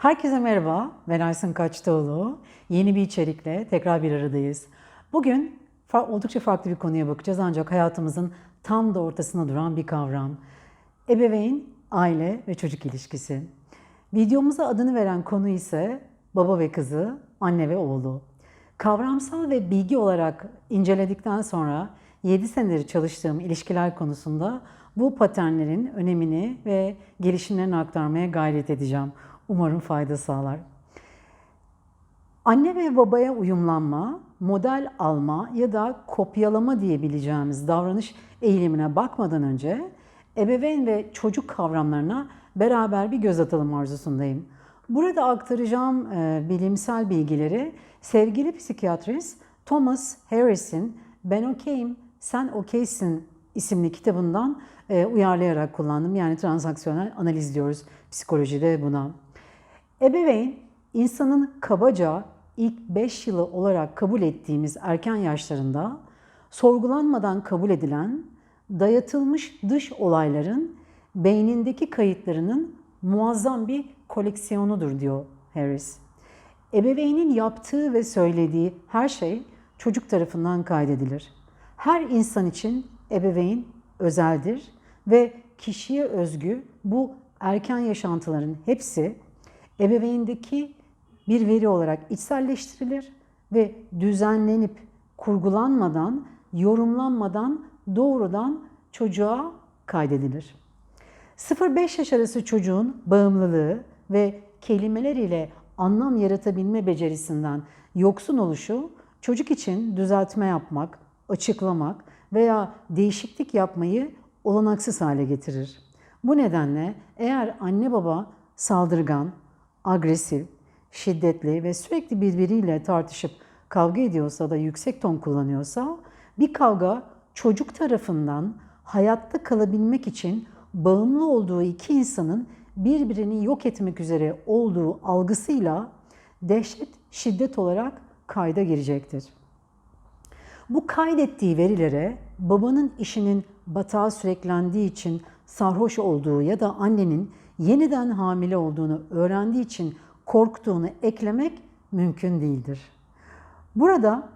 Herkese merhaba, ben Aysun Kaçtıoğlu. Yeni bir içerikle tekrar bir aradayız. Bugün oldukça farklı bir konuya bakacağız ancak hayatımızın tam da ortasına duran bir kavram. Ebeveyn, aile ve çocuk ilişkisi. Videomuza adını veren konu ise baba ve kızı, anne ve oğlu. Kavramsal ve bilgi olarak inceledikten sonra 7 senedir çalıştığım ilişkiler konusunda bu paternlerin önemini ve gelişimlerini aktarmaya gayret edeceğim. Umarım fayda sağlar. Anne ve babaya uyumlanma, model alma ya da kopyalama diyebileceğimiz davranış eğilimine bakmadan önce ebeveyn ve çocuk kavramlarına beraber bir göz atalım arzusundayım. Burada aktaracağım e, bilimsel bilgileri sevgili psikiyatrist Thomas Harris'in Ben Okeyim, Sen Okeysin isimli kitabından e, uyarlayarak kullandım. Yani transaksiyonel analiz diyoruz psikolojide buna. Ebeveyn, insanın kabaca ilk 5 yılı olarak kabul ettiğimiz erken yaşlarında sorgulanmadan kabul edilen, dayatılmış dış olayların beynindeki kayıtlarının muazzam bir koleksiyonudur diyor Harris. Ebeveynin yaptığı ve söylediği her şey çocuk tarafından kaydedilir. Her insan için ebeveyn özeldir ve kişiye özgü bu erken yaşantıların hepsi ebeveyndeki bir veri olarak içselleştirilir ve düzenlenip kurgulanmadan, yorumlanmadan doğrudan çocuğa kaydedilir. 0-5 yaş arası çocuğun bağımlılığı ve kelimeler ile anlam yaratabilme becerisinden yoksun oluşu çocuk için düzeltme yapmak, açıklamak veya değişiklik yapmayı olanaksız hale getirir. Bu nedenle eğer anne baba saldırgan, agresif, şiddetli ve sürekli birbiriyle tartışıp kavga ediyorsa da yüksek ton kullanıyorsa bir kavga çocuk tarafından hayatta kalabilmek için bağımlı olduğu iki insanın birbirini yok etmek üzere olduğu algısıyla dehşet şiddet olarak kayda girecektir. Bu kaydettiği verilere babanın işinin batağa süreklendiği için sarhoş olduğu ya da annenin yeniden hamile olduğunu öğrendiği için korktuğunu eklemek mümkün değildir. Burada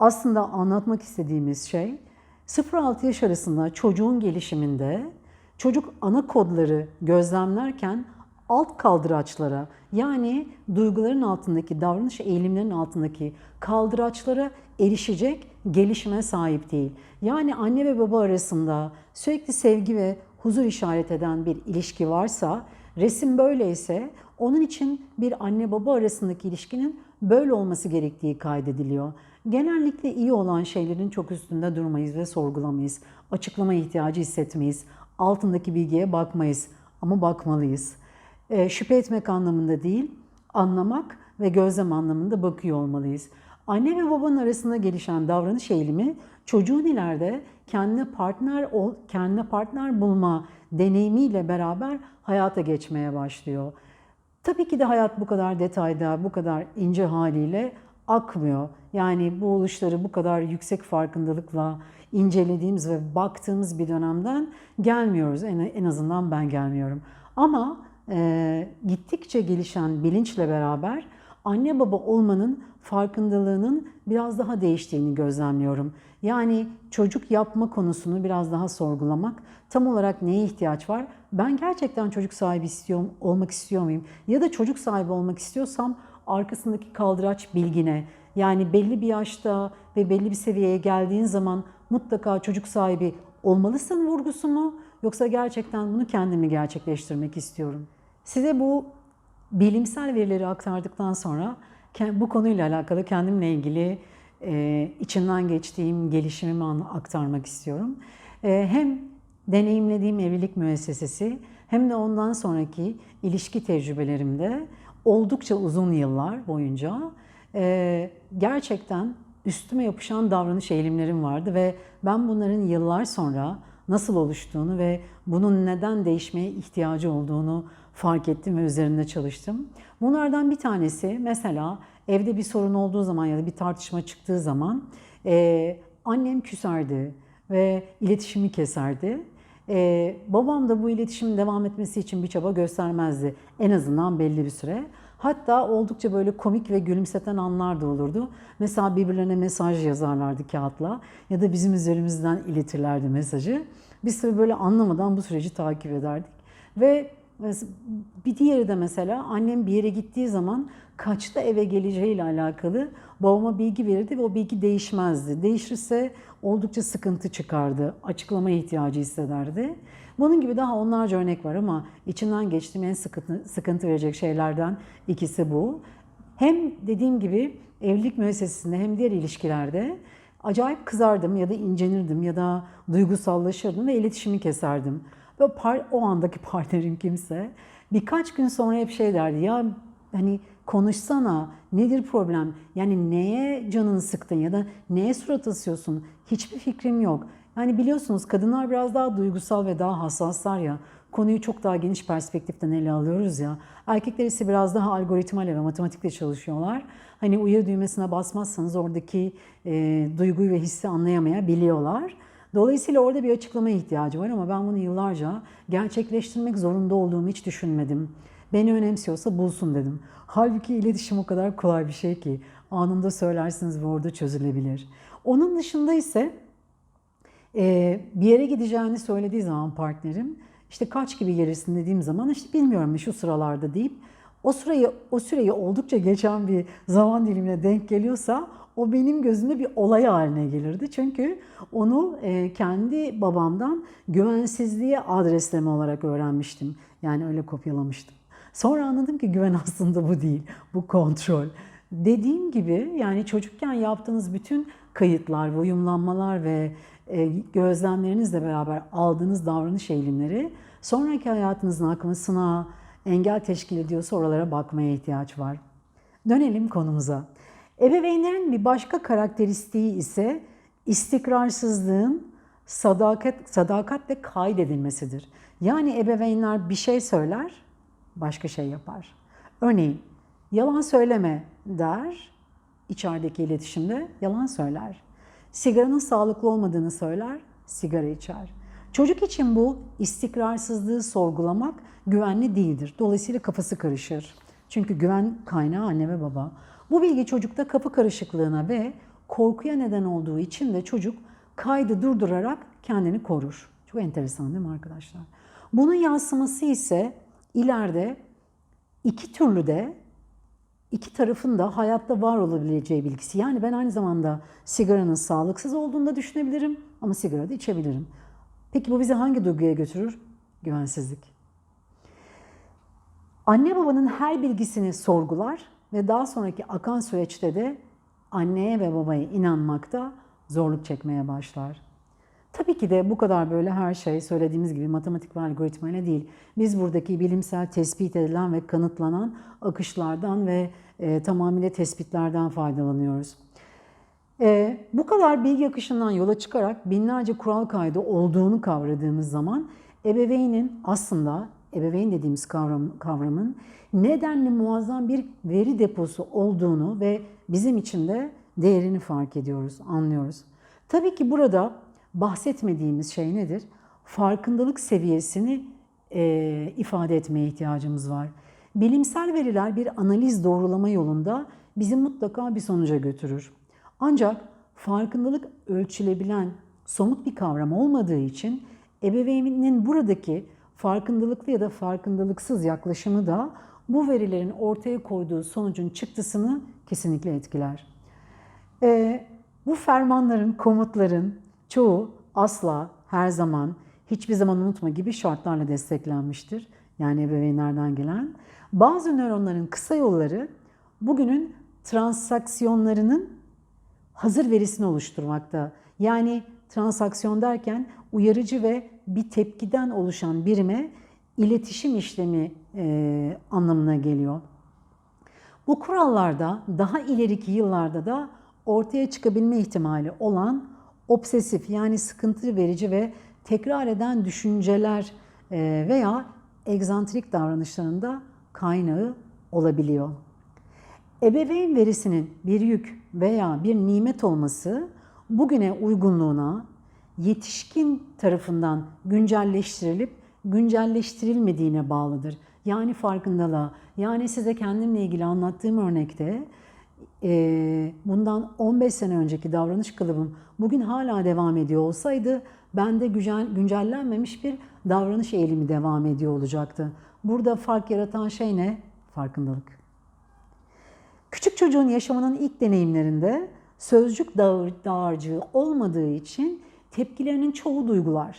aslında anlatmak istediğimiz şey 0-6 yaş arasında çocuğun gelişiminde çocuk ana kodları gözlemlerken alt kaldıraçlara yani duyguların altındaki davranış eğilimlerinin altındaki kaldıraçlara erişecek gelişime sahip değil. Yani anne ve baba arasında sürekli sevgi ve huzur işaret eden bir ilişki varsa, resim böyleyse onun için bir anne baba arasındaki ilişkinin böyle olması gerektiği kaydediliyor. Genellikle iyi olan şeylerin çok üstünde durmayız ve sorgulamayız. Açıklama ihtiyacı hissetmeyiz. Altındaki bilgiye bakmayız ama bakmalıyız. E, şüphe etmek anlamında değil, anlamak ve gözlem anlamında bakıyor olmalıyız. Anne ve babanın arasında gelişen davranış eğilimi çocuğun ileride kendine partner ol, kendine partner bulma deneyimiyle beraber hayata geçmeye başlıyor. Tabii ki de hayat bu kadar detayda, bu kadar ince haliyle akmıyor. Yani bu oluşları bu kadar yüksek farkındalıkla incelediğimiz ve baktığımız bir dönemden gelmiyoruz. En, en azından ben gelmiyorum. Ama e, gittikçe gelişen bilinçle beraber anne baba olmanın farkındalığının biraz daha değiştiğini gözlemliyorum. Yani çocuk yapma konusunu biraz daha sorgulamak, tam olarak neye ihtiyaç var? Ben gerçekten çocuk sahibi istiyorum, olmak istiyor muyum? Ya da çocuk sahibi olmak istiyorsam arkasındaki kaldıraç bilgine, yani belli bir yaşta ve belli bir seviyeye geldiğin zaman mutlaka çocuk sahibi olmalısın vurgusu mu? Yoksa gerçekten bunu kendimi gerçekleştirmek istiyorum. Size bu bilimsel verileri aktardıktan sonra bu konuyla alakalı kendimle ilgili e, içinden geçtiğim gelişimimi aktarmak istiyorum. E, hem deneyimlediğim evlilik müessesesi hem de ondan sonraki ilişki tecrübelerimde oldukça uzun yıllar boyunca e, gerçekten üstüme yapışan davranış eğilimlerim vardı ve ben bunların yıllar sonra nasıl oluştuğunu ve bunun neden değişmeye ihtiyacı olduğunu fark ettim ve üzerinde çalıştım. Bunlardan bir tanesi mesela evde bir sorun olduğu zaman ya da bir tartışma çıktığı zaman e, annem küserdi ve iletişimi keserdi. E, babam da bu iletişimin devam etmesi için bir çaba göstermezdi en azından belli bir süre. Hatta oldukça böyle komik ve gülümseten anlar da olurdu. Mesela birbirlerine mesaj yazarlardı kağıtla ya da bizim üzerimizden iletirlerdi mesajı. Biz tabii böyle anlamadan bu süreci takip ederdik. Ve bir diğeri de mesela annem bir yere gittiği zaman kaçta eve geleceğiyle alakalı babama bilgi verirdi ve o bilgi değişmezdi. Değişirse oldukça sıkıntı çıkardı, açıklama ihtiyacı hissederdi. Bunun gibi daha onlarca örnek var ama içinden geçtiğim en sıkıntı, sıkıntı verecek şeylerden ikisi bu. Hem dediğim gibi evlilik müessesesinde hem diğer ilişkilerde acayip kızardım ya da incenirdim ya da duygusallaşırdım ve iletişimi keserdim. Ve par, o andaki partnerim kimse birkaç gün sonra hep şey derdi ya hani konuşsana nedir problem yani neye canını sıktın ya da neye surat asıyorsun hiçbir fikrim yok. Yani biliyorsunuz kadınlar biraz daha duygusal ve daha hassaslar ya konuyu çok daha geniş perspektiften ele alıyoruz ya. Erkekler ise biraz daha algoritmayla ve matematikle çalışıyorlar. Hani uyarı düğmesine basmazsanız oradaki e, duyguyu ve hissi anlayamayabiliyorlar. Dolayısıyla orada bir açıklama ihtiyacı var ama ben bunu yıllarca gerçekleştirmek zorunda olduğumu hiç düşünmedim. Beni önemsiyorsa bulsun dedim. Halbuki iletişim o kadar kolay bir şey ki anında söylersiniz ve orada çözülebilir. Onun dışında ise e, bir yere gideceğini söylediği zaman partnerim işte kaç gibi gelirsin dediğim zaman işte bilmiyorum şu sıralarda deyip o süreyi o süreyi oldukça geçen bir zaman dilimine denk geliyorsa o benim gözümde bir olay haline gelirdi. Çünkü onu e, kendi babamdan güvensizliğe adresleme olarak öğrenmiştim. Yani öyle kopyalamıştım. Sonra anladım ki güven aslında bu değil, bu kontrol. Dediğim gibi yani çocukken yaptığınız bütün kayıtlar, uyumlanmalar ve e, gözlemlerinizle beraber aldığınız davranış eğilimleri sonraki hayatınızın akmasına engel teşkil ediyorsa oralara bakmaya ihtiyaç var. Dönelim konumuza. Ebeveynlerin bir başka karakteristiği ise istikrarsızlığın sadakat, sadakatle kaydedilmesidir. Yani ebeveynler bir şey söyler, başka şey yapar. Örneğin yalan söyleme der, içerideki iletişimde yalan söyler. Sigaranın sağlıklı olmadığını söyler, sigara içer. Çocuk için bu istikrarsızlığı sorgulamak güvenli değildir. Dolayısıyla kafası karışır. Çünkü güven kaynağı anne ve baba. Bu bilgi çocukta kapı karışıklığına ve korkuya neden olduğu için de çocuk kaydı durdurarak kendini korur. Çok enteresan değil mi arkadaşlar? Bunun yansıması ise ileride iki türlü de iki tarafın da hayatta var olabileceği bilgisi. Yani ben aynı zamanda sigaranın sağlıksız olduğunu da düşünebilirim ama sigara da içebilirim. Peki bu bizi hangi duyguya götürür? Güvensizlik. Anne babanın her bilgisini sorgular ve daha sonraki akan süreçte de anneye ve babaya inanmakta zorluk çekmeye başlar. Tabii ki de bu kadar böyle her şey söylediğimiz gibi matematik ve algoritmayla değil. Biz buradaki bilimsel tespit edilen ve kanıtlanan akışlardan ve e, tamamıyla tespitlerden faydalanıyoruz. E, bu kadar bilgi akışından yola çıkarak binlerce kural kaydı olduğunu kavradığımız zaman ebeveynin aslında ebeveyn dediğimiz kavram, kavramın nedenli muazzam bir veri deposu olduğunu ve bizim için de değerini fark ediyoruz, anlıyoruz. Tabii ki burada bahsetmediğimiz şey nedir? Farkındalık seviyesini e, ifade etmeye ihtiyacımız var. Bilimsel veriler bir analiz doğrulama yolunda bizi mutlaka bir sonuca götürür. Ancak farkındalık ölçülebilen somut bir kavram olmadığı için ebeveynin buradaki farkındalıklı ya da farkındalıksız yaklaşımı da bu verilerin ortaya koyduğu sonucun çıktısını kesinlikle etkiler. E, bu fermanların, komutların çoğu asla, her zaman, hiçbir zaman unutma gibi şartlarla desteklenmiştir. Yani ebeveynlerden gelen. Bazı nöronların kısa yolları bugünün transaksiyonlarının hazır verisini oluşturmakta. Yani transaksiyon derken uyarıcı ve bir tepkiden oluşan birime iletişim işlemi e, anlamına geliyor. Bu kurallarda daha ileriki yıllarda da ortaya çıkabilme ihtimali olan obsesif yani sıkıntı verici ve tekrar eden düşünceler e, veya egzantrik davranışlarında kaynağı olabiliyor. Ebeveyn verisinin bir yük veya bir nimet olması bugüne uygunluğuna yetişkin tarafından güncelleştirilip güncelleştirilmediğine bağlıdır. yani farkındalığa. Yani size kendimle ilgili anlattığım örnekte e, bundan 15 sene önceki davranış kılıbım bugün hala devam ediyor olsaydı bende güncel, güncellenmemiş bir davranış eğilimi devam ediyor olacaktı. Burada fark yaratan şey ne? Farkındalık. Küçük çocuğun yaşamının ilk deneyimlerinde sözcük dağarcığı olmadığı için tepkilerinin çoğu duygular.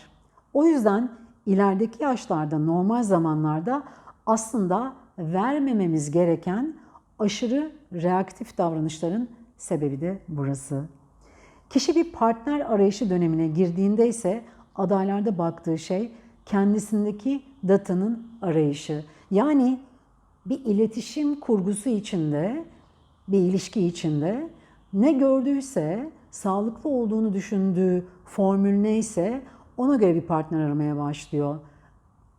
O yüzden ilerideki yaşlarda normal zamanlarda aslında vermememiz gereken aşırı reaktif davranışların sebebi de burası. Kişi bir partner arayışı dönemine girdiğinde ise adaylarda baktığı şey kendisindeki datanın arayışı. Yani bir iletişim kurgusu içinde, bir ilişki içinde ne gördüyse, sağlıklı olduğunu düşündüğü formül neyse ona göre bir partner aramaya başlıyor.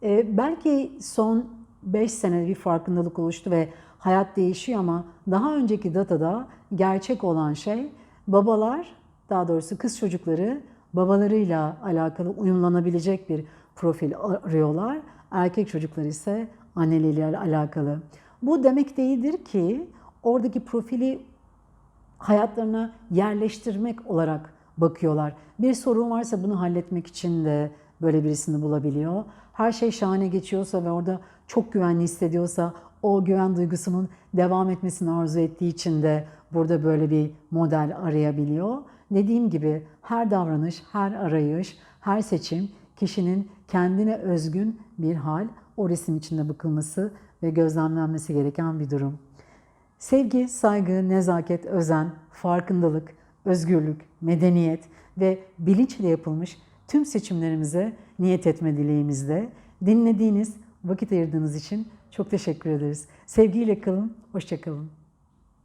Ee, belki son 5 senede bir farkındalık oluştu ve hayat değişiyor ama daha önceki datada gerçek olan şey babalar, daha doğrusu kız çocukları babalarıyla alakalı uyumlanabilecek bir profil arıyorlar. Erkek çocuklar ise anneleriyle alakalı. Bu demek değildir ki oradaki profili hayatlarına yerleştirmek olarak bakıyorlar. Bir sorun varsa bunu halletmek için de böyle birisini bulabiliyor. Her şey şahane geçiyorsa ve orada çok güvenli hissediyorsa o güven duygusunun devam etmesini arzu ettiği için de burada böyle bir model arayabiliyor. Dediğim gibi her davranış, her arayış, her seçim kişinin kendine özgün bir hal, o resim içinde bakılması ve gözlemlenmesi gereken bir durum. Sevgi, saygı, nezaket, özen, farkındalık, özgürlük, medeniyet ve bilinçle yapılmış tüm seçimlerimize niyet etme dileğimizde. Dinlediğiniz, vakit ayırdığınız için çok teşekkür ederiz. Sevgiyle kalın, hoşçakalın.